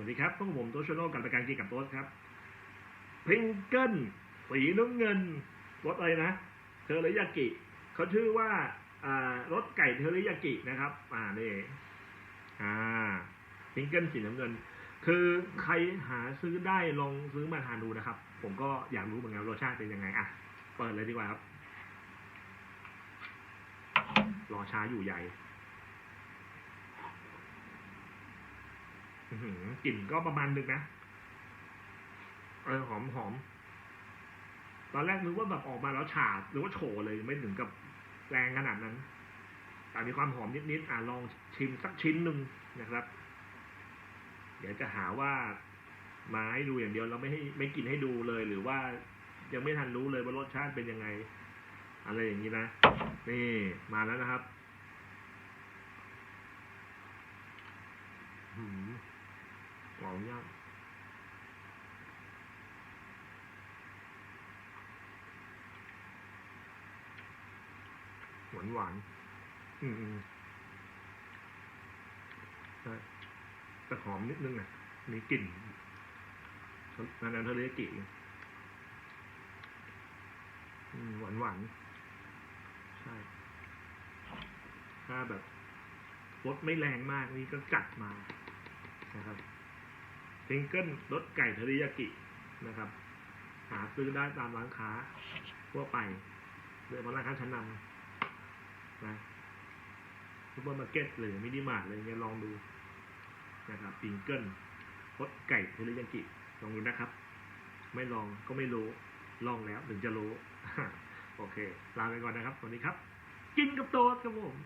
วัสดีครับพวกผมโตชโนกับรายการกินกับโต๊ดครับพิงเกิลสีน้ำเงินรสอะไรนะเทอริยากิเขาชื่อว่ารสไก่เทอริยากินะครับ อ่านี่อ่าพิงเกิลสีน้ำเงิน คือใครหาซื้อได้ลองซื้อมาทานดูนะครับ ผมก็อยากรู้เหมือนกันรสชาติเป็นยังไงอะเปิดเลยดีกว่าครับ รอช้าอยู่ใหญ่ อื้อหือ กลิ่นก็ประมาณนึงนะเออหอมหอม ตอนแรกนึกว่าแบบออกมาแล้วฉาดหรือว่าโฉเลยไม่ถึงกับแรงขนาดนั้น แต่มีความหอมนิดๆอะลองชิมสักชิ้นหนึ่งนะครับ เดี๋ยวจะหาว่ามาให้ดูอย่างเดียวเราไม่ให้ไม่กินให้ดูเลย หรือว่ายังไม่ทันรู้เลยว่ารสชาติเป็นยังไง อะไรอย่างนี้นะ นี่มาแล้วนะครับหืม หอมยากหวานหวาน อืมอืมใช่แต่หอมนิดนึงนะมีกลิ่นนานๆเทอริยากิอืมหวานหวาน ใช่ ถ้าแบบรสไม่แรงมากนี่ก็จัดมานะครับ พิงเกิลรสไก่เทอริยากินะครับ หาซื้อได้ตามร้านค้าทั่วไปหรือว่าร้านค้าชั้นนำนะซูเปอร์มาร์เก็ตหรือมินิมาร์ทอะไรเงี้ยลองดูนะครับพิงเกิลรสไก่เทอริยากิลองดูนะครับ ไม่ลองก็ไม่รู้ลองแล้วถึงจะรู้ โอเค ลาไปก่อนนะครับสวัสดีครับ กินกับโต๊ดครับผม